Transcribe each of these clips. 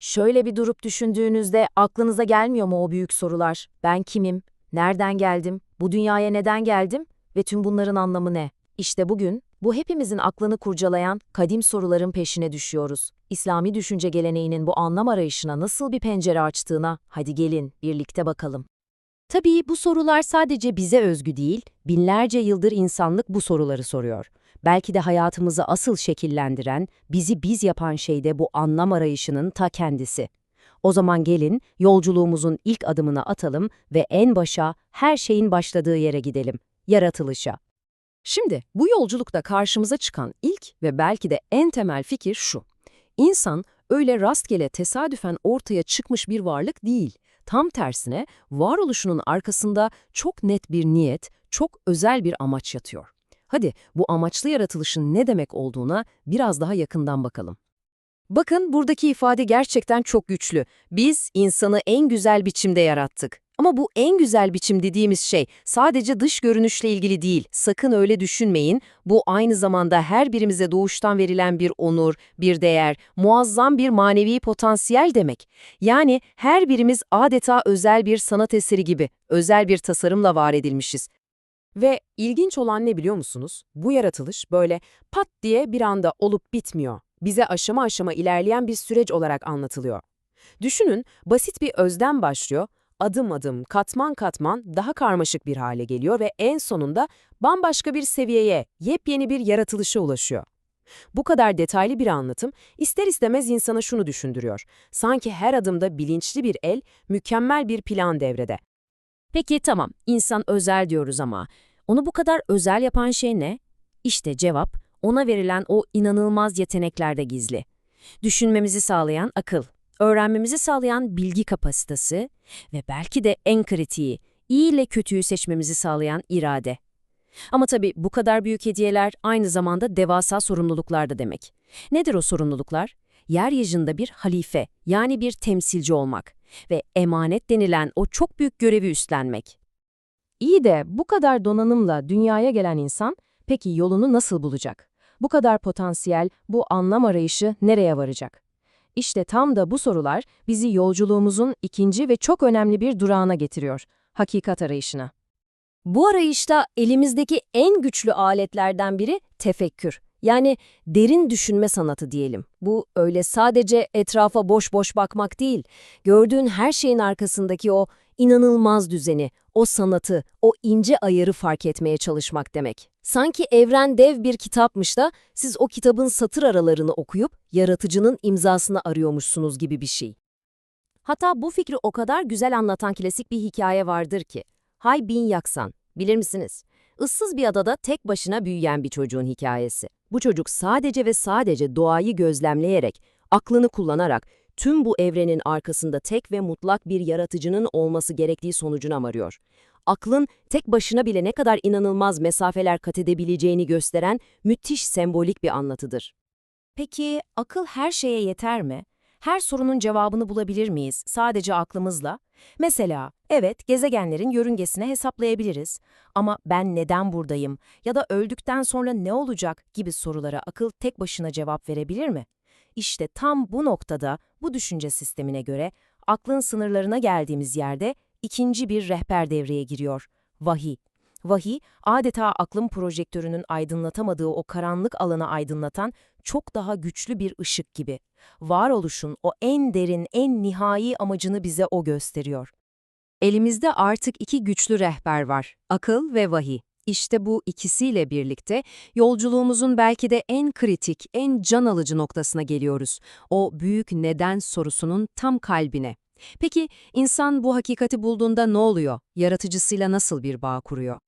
Şöyle bir durup düşündüğünüzde aklınıza gelmiyor mu o büyük sorular? Ben kimim? Nereden geldim? Bu dünyaya neden geldim? Ve tüm bunların anlamı ne? İşte bugün bu hepimizin aklını kurcalayan kadim soruların peşine düşüyoruz. İslami düşünce geleneğinin bu anlam arayışına nasıl bir pencere açtığına hadi gelin birlikte bakalım. Tabii bu sorular sadece bize özgü değil, binlerce yıldır insanlık bu soruları soruyor. Belki de hayatımızı asıl şekillendiren, bizi biz yapan şey de bu anlam arayışının ta kendisi. O zaman gelin, yolculuğumuzun ilk adımını atalım ve en başa, her şeyin başladığı yere gidelim, yaratılışa. Şimdi bu yolculukta karşımıza çıkan ilk ve belki de en temel fikir şu. İnsan öyle rastgele tesadüfen ortaya çıkmış bir varlık değil. Tam tersine varoluşunun arkasında çok net bir niyet, çok özel bir amaç yatıyor. Hadi bu amaçlı yaratılışın ne demek olduğuna biraz daha yakından bakalım. Bakın buradaki ifade gerçekten çok güçlü. Biz insanı en güzel biçimde yarattık. Ama bu en güzel biçim dediğimiz şey sadece dış görünüşle ilgili değil. Sakın öyle düşünmeyin. Bu aynı zamanda her birimize doğuştan verilen bir onur, bir değer, muazzam bir manevi potansiyel demek. Yani her birimiz adeta özel bir sanat eseri gibi, özel bir tasarımla var edilmişiz. Ve ilginç olan ne biliyor musunuz? Bu yaratılış böyle pat diye bir anda olup bitmiyor. Bize aşama aşama ilerleyen bir süreç olarak anlatılıyor. Düşünün, basit bir özden başlıyor, adım adım, katman katman daha karmaşık bir hale geliyor ve en sonunda bambaşka bir seviyeye, yepyeni bir yaratılışa ulaşıyor. Bu kadar detaylı bir anlatım ister istemez insana şunu düşündürüyor. Sanki her adımda bilinçli bir el, mükemmel bir plan devrede. Peki tamam, insan özel diyoruz ama onu bu kadar özel yapan şey ne? İşte cevap, ona verilen o inanılmaz yeteneklerde gizli. Düşünmemizi sağlayan akıl, öğrenmemizi sağlayan bilgi kapasitesi ve belki de en kritiği, iyi ile kötüyü seçmemizi sağlayan irade. Ama tabii bu kadar büyük hediyeler aynı zamanda devasa sorumluluklar da demek. Nedir o sorumluluklar? Yeryüzünde bir halife, yani bir temsilci olmak ve emanet denilen o çok büyük görevi üstlenmek. İyi de bu kadar donanımla dünyaya gelen insan peki yolunu nasıl bulacak? Bu kadar potansiyel, bu anlam arayışı nereye varacak? İşte tam da bu sorular bizi yolculuğumuzun ikinci ve çok önemli bir durağına getiriyor, hakikat arayışına. Bu arayışta elimizdeki en güçlü aletlerden biri tefekkür. Yani derin düşünme sanatı diyelim. Bu öyle sadece etrafa boş boş bakmak değil. Gördüğün her şeyin arkasındaki o inanılmaz düzeni, o sanatı, o ince ayarı fark etmeye çalışmak demek. Sanki evren dev bir kitapmış da siz o kitabın satır aralarını okuyup yaratıcının imzasını arıyormuşsunuz gibi bir şey. Hatta bu fikri o kadar güzel anlatan klasik bir hikaye vardır ki. Hay Bin Yaksan, bilir misiniz? Issız bir adada tek başına büyüyen bir çocuğun hikayesi. Bu çocuk sadece ve sadece doğayı gözlemleyerek, aklını kullanarak tüm bu evrenin arkasında tek ve mutlak bir yaratıcının olması gerektiği sonucuna varıyor. Aklın tek başına bile ne kadar inanılmaz mesafeler kat edebileceğini gösteren müthiş sembolik bir anlatıdır. Peki akıl her şeye yeter mi? Her sorunun cevabını bulabilir miyiz sadece aklımızla? Mesela, evet gezegenlerin yörüngesine hesaplayabiliriz ama ben neden buradayım ya da öldükten sonra ne olacak gibi sorulara akıl tek başına cevap verebilir mi? İşte tam bu noktada bu düşünce sistemine göre aklın sınırlarına geldiğimiz yerde ikinci bir rehber devreye giriyor, vahiy. Vahiy, adeta aklın projektörünün aydınlatamadığı o karanlık alanı aydınlatan çok daha güçlü bir ışık gibi. Varoluşun o en derin, en nihai amacını bize o gösteriyor. Elimizde artık iki güçlü rehber var, akıl ve vahiy. İşte bu ikisiyle birlikte yolculuğumuzun belki de en kritik, en can alıcı noktasına geliyoruz. O büyük neden sorusunun tam kalbine. Peki insan bu hakikati bulduğunda ne oluyor? Yaratıcısıyla nasıl bir bağ kuruyor?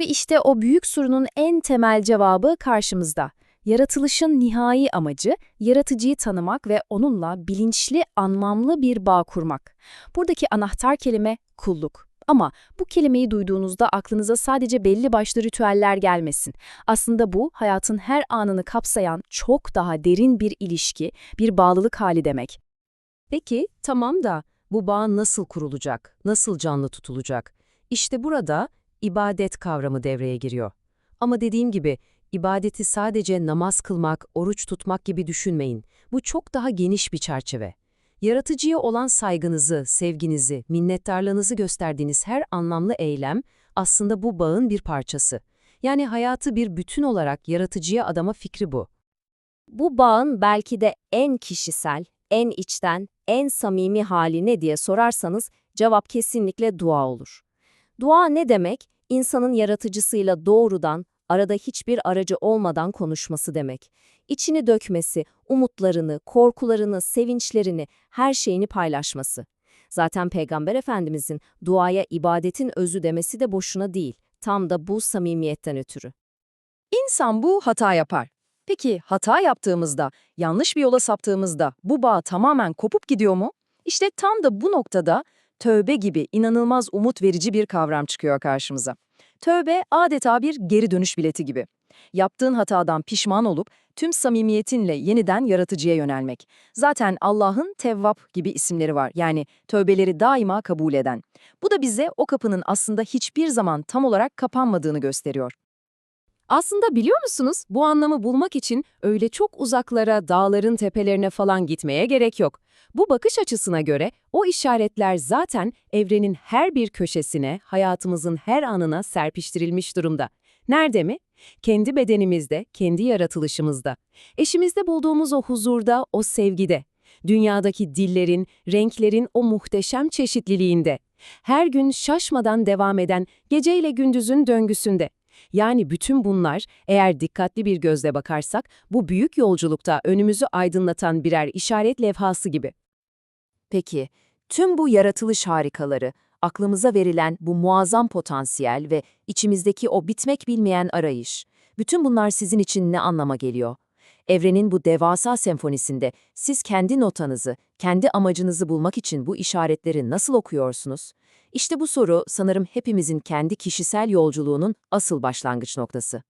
Ve işte o büyük sorunun en temel cevabı karşımızda. Yaratılışın nihai amacı, yaratıcıyı tanımak ve onunla bilinçli, anlamlı bir bağ kurmak. Buradaki anahtar kelime kulluk. Ama bu kelimeyi duyduğunuzda aklınıza sadece belli başlı ritüeller gelmesin. Aslında bu, hayatın her anını kapsayan çok daha derin bir ilişki, bir bağlılık hali demek. Peki, tamam da bu bağ nasıl kurulacak, nasıl canlı tutulacak? İşte burada ibadet kavramı devreye giriyor. Ama dediğim gibi, ibadeti sadece namaz kılmak, oruç tutmak gibi düşünmeyin. Bu çok daha geniş bir çerçeve. Yaratıcıya olan saygınızı, sevginizi, minnettarlığınızı gösterdiğiniz her anlamlı eylem aslında bu bağın bir parçası. Yani hayatı bir bütün olarak yaratıcıya adama fikri bu. Bu bağın belki de en kişisel, en içten, en samimi hali ne diye sorarsanız cevap kesinlikle dua olur. Dua ne demek? İnsanın yaratıcısıyla doğrudan, arada hiçbir aracı olmadan konuşması demek. İçini dökmesi, umutlarını, korkularını, sevinçlerini, her şeyini paylaşması. Zaten Peygamber Efendimizin duaya ibadetin özü demesi de boşuna değil. Tam da bu samimiyetten ötürü. İnsan bu hata yapar. Peki hata yaptığımızda, yanlış bir yola saptığımızda bu bağ tamamen kopup gidiyor mu? İşte tam da bu noktada tövbe gibi inanılmaz umut verici bir kavram çıkıyor karşımıza. Tövbe adeta bir geri dönüş bileti gibi. Yaptığın hatadan pişman olup tüm samimiyetinle yeniden yaratıcıya yönelmek. Zaten Allah'ın Tevvap gibi isimleri var. Yani tövbeleri daima kabul eden. Bu da bize o kapının aslında hiçbir zaman tam olarak kapanmadığını gösteriyor. Aslında biliyor musunuz, bu anlamı bulmak için öyle çok uzaklara, dağların tepelerine falan gitmeye gerek yok. Bu bakış açısına göre o işaretler zaten evrenin her bir köşesine, hayatımızın her anına serpiştirilmiş durumda. Nerede mi? Kendi bedenimizde, kendi yaratılışımızda. Eşimizde bulduğumuz o huzurda, o sevgide. Dünyadaki dillerin, renklerin o muhteşem çeşitliliğinde. Her gün şaşmadan devam eden geceyle gündüzün döngüsünde. Yani bütün bunlar eğer dikkatli bir gözle bakarsak bu büyük yolculukta önümüzü aydınlatan birer işaret levhası gibi. Peki, tüm bu yaratılış harikaları, aklımıza verilen bu muazzam potansiyel ve içimizdeki o bitmek bilmeyen arayış, bütün bunlar sizin için ne anlama geliyor? Evrenin bu devasa senfonisinde siz kendi notanızı, kendi amacınızı bulmak için bu işaretleri nasıl okuyorsunuz? İşte bu soru sanırım hepimizin kendi kişisel yolculuğunun asıl başlangıç noktası.